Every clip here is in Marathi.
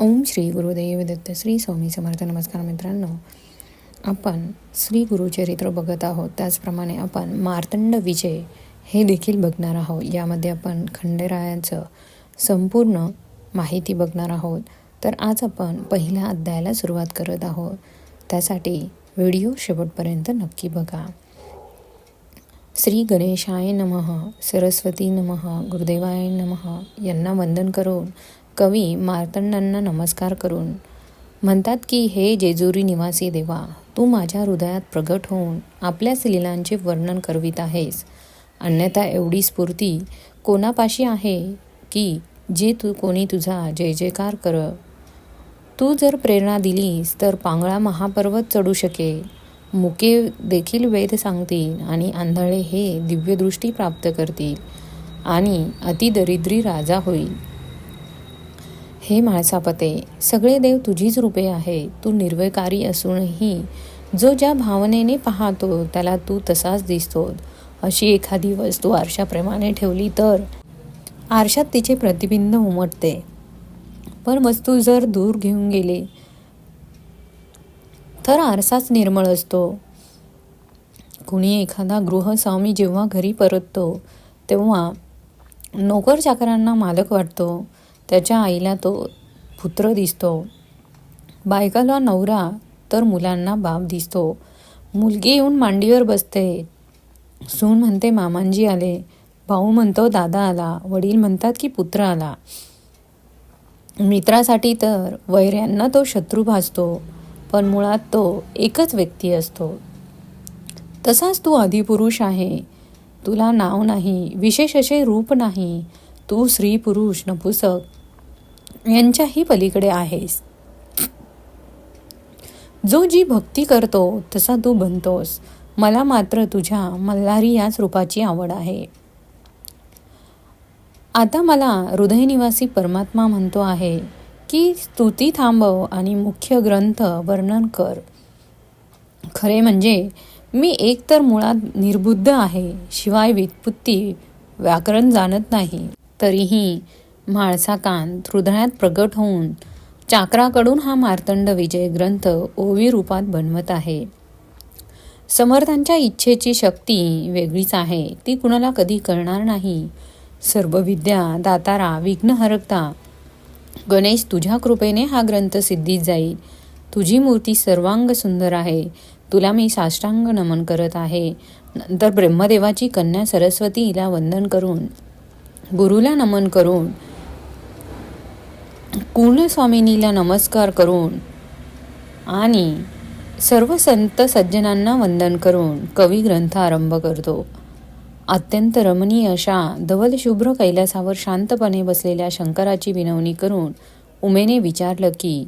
ओम श्री गुरुदेव दत्त श्री स्वामी समर्थ नमस्कार मित्रांनो. आपण श्री गुरुचरित्र बघत आहोत. त्याचप्रमाणे आपण मार्तंड विजय हे देखील बघणार आहोत. यामध्ये आपण खंडेरायाचं संपूर्ण माहिती बघणार आहोत. तर आज आपण पहिल्या अध्यायाला सुरुवात करत आहोत. त्यासाठी व्हिडिओ शेवटपर्यंत नक्की बघा. श्री गणेशाय नमः सरस्वती नमः गुरुदेवाय नमः यांना वंदन करून कवी मार्तंडांना नमस्कार करून म्हणतात की हे जेजुरी निवासी देवा तू माझ्या हृदयात प्रगट होऊन आपल्याच लिलांचे वर्णन करवित आहेस. अन्यथा एवढी स्फूर्ती कोणापाशी आहे की जे तू कोणी तुझा जय जयकार कर. तू जर प्रेरणा दिलीस तर पांगळा महापर्वत चढू शकेल. मुके देखील वेद सांगतील आणि आंधळे हे दिव्यदृष्टी प्राप्त करतील आणि अतिदरिद्री राजा होईल. हे माळसापते सगळे देव तुझीच रूपे आहे तू निर्विकारी असूनही जो ज्या भावनेने पाहतो त्याला तू तसाच दिसतो अशी एखादी वस्तू आरशाप्रमाणे ठेवली तर आरशात तिचे प्रतिबिंब उमटते. पण वस्तू जर दूर घेऊन गेली तर आरसाच निर्मळ असतो. कुणी एखादा गृहस्वामी जेव्हा घरी परततो तेव्हा नोकर चाकरांना मालक वाटतो. त्याच्या आईला तो पुत्र दिसतो. बायकाला नवरा तर मुलांना बाप दिसतो. मुलगी येऊन मांडीवर बसते. सून म्हणते मामांजी आले. भाऊ म्हणतो दादा आला. वडील म्हणतात की पुत्र आला. मित्रासाठी तर वैऱ्यांना तो शत्रू भासतो पण मुळात तो एकच व्यक्ती असतो. तसाच तू आदिपुरुष आहे. तुला नाव नाही विशेष असे रूप नाही. तू स्त्री पुरुष नपुसक. यांच्याही पलीकडे आहेस. जो जी भक्ती करतो तसा तू बनतोस. मला मात्र तुझ्या मल्हारी याच रूपाची आवड आहे. आता मला हृदयनिवासी परमात्मा म्हणतो आहे की स्तुती थांबव आणि मुख्य ग्रंथ वर्णन कर. खरे म्हणजे मी एकतर मुळात निर्बुद्ध आहे शिवाय व्युत्पत्ती व्याकरण जाणत नाही तरीही म्हाळसाकांत हृदयात प्रगट होऊन चाक्राकडून हा मार्तंड विजय ग्रंथ ओवी रूपात बनवत आहे. समर्थांच्या इच्छेची शक्ती वेगळीच आहे. ती कुणाला कधी कळणार नाही. सर्व विद्या दातारा विघ्न हरकता. गणेश तुझ्या कृपेने हा ग्रंथ सिद्धीत जाईल. तुझी मूर्ती सर्वांग सुंदर आहे. तुला मी साष्टांग नमन करत आहे. नंतर ब्रह्मदेवाची कन्या सरस्वती हिला वंदन करून गुरुला नमन करून कुलस्वामिनीला नमस्कार करून आणि सर्व संत सज्जनांना वंदन करून कवी ग्रंथ आरंभ करतो. अत्यंत रमणीय अशा धवल शुभ्र कैलासावर शांतपणे बसलेल्या शंकराची विनवणी करून उमेने विचारलं की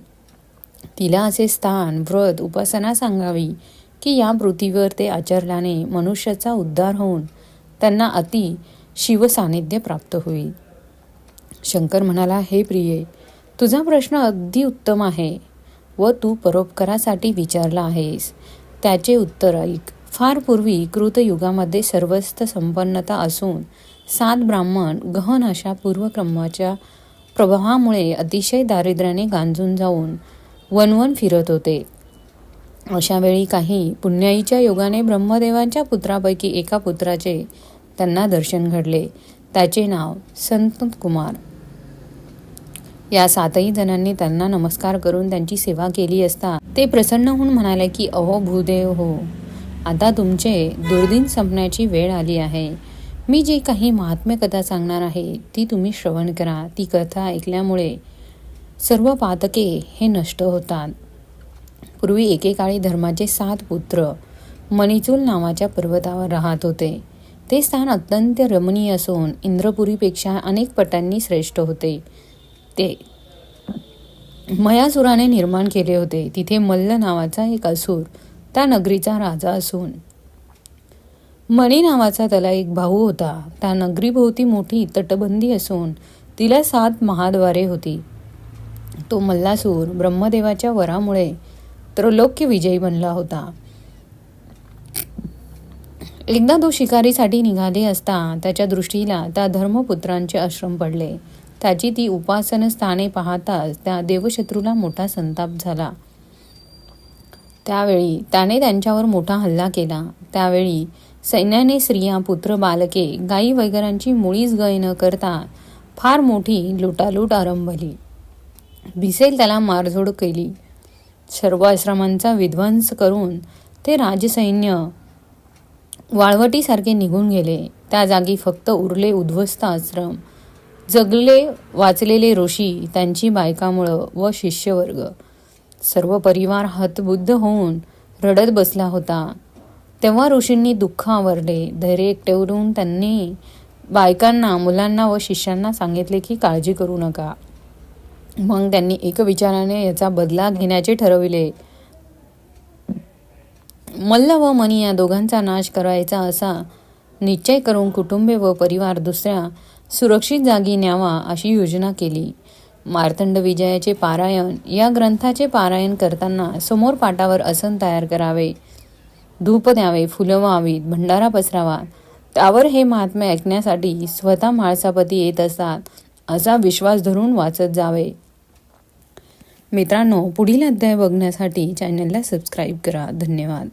तिला असे स्थान व्रत उपासना सांगावी की या पृथ्वीवर ते आचरल्याने मनुष्याचा उद्धार होऊन त्यांना अति शिवसान्निध्य प्राप्त होईल? शंकर म्हणाला हे प्रिये तुझा प्रश्न अगदी उत्तम आहे व तू परोपकारासाठी विचारला आहेस. त्याचे उत्तर ऐक. फार पूर्वी कृतयुगामध्ये सर्वस्त संपन्नता असून सात ब्राह्मण गहन अशा पूर्वक्रमाच्या प्रभावामुळे अतिशय दारिद्र्याने गांजून जाऊन वनवन फिरत होते. अशा वेळी काही पुण्याईच्या योगाने ब्रह्मदेवांच्या पुत्रापैकी एका पुत्राचे त्यांना दर्शन घडले. त्याचे नाव संत कुमार या सातही जणांनी त्यांना नमस्कार करून त्यांची सेवा केली असता ते प्रसन्न होऊन म्हणाले की अहो भूदेव हो. आता तुमचे दुर्दिन संपण्याची वेळ आली आहे. मी जी काही महात्म्य कथा सांगणार आहे ती तुम्ही श्रवण करा. ती कथा ऐकल्यामुळे सर्व पातके हे नष्ट होतात. पूर्वी एकेकाळी धर्माचे सात पुत्र मणिचूल नावाच्या पर्वतावर राहत होते. ते स्थान अत्यंत रमणीय असून इंद्रपुरीपेक्षा अनेक पटांनी श्रेष्ठ होते. ते मयासुराने निर्माण केले होते. तिथे मल्ल नावाचा एक असूर त्या नगरीचा राजा असून. मणी नावाचा त्याला एक भाऊ होता. त्या नगरीभोवती मोठी तटबंदी असून तिला सात महाद्वारे होती. तो मल्लासूर ब्रह्मदेवाच्या वरामुळे त्रैलोक्य विजयी बनला होता. एकदा तो शिकारीसाठी निघाले असता त्याच्या दृष्टीला त्या धर्मपुत्रांचे आश्रम पडले. त्याची ती उपासन स्थाने पाहताच त्या देवशत्रूला मोठा संताप झाला. त्यावेळी त्याने त्यांच्यावर मोठा हल्ला केला. त्यावेळी सैन्याने स्त्रिया पुत्र बालके गायी वगैरांची मुळीच गय न करता फार मोठी लुटालूट आरंभली भिसेल त्याला मारझोड केली. सर्व आश्रमांचा विध्वंस करून ते राजसैन्य वाळवटीसारखे निघून गेले. त्या जागी फक्त उरले उद्ध्वस्त आश्रम. जगले वाचलेले ऋषी त्यांची बायकामुळं व शिष्यवर्ग. सर्व परिवार हतबुद्ध होऊन रडत बसला होता. तेव्हा ऋषींनी दुःख आवरले. धैर्य ठेवून त्यांनी बायकांना मुलांना व शिष्यांना सांगितले की काळजी करू नका. मग त्यांनी एक विचाराने याचा बदला घेण्याचे ठरविले. मल्ल व मनी या दोघांचा नाश करायचा असा निश्चय करून कुटुंबे व परिवार दुसऱ्या सुरक्षित जागी न्यावा अशी योजना केली. मार्तंड विजयाचे पारायण या ग्रंथाचे पारायण करताना समोर पाटावर आसन तयार करावे. धूप द्यावे फुलं व्हावीत भंडारा पसरावा. त्यावर हे महात्मे ऐकण्यासाठी स्वतः माळसापती येत असतात असा विश्वास धरून वाचत जावे. मित्रांनो पुढील अध्याय बघण्यासाठी चॅनलला सबस्क्राईब करा. धन्यवाद.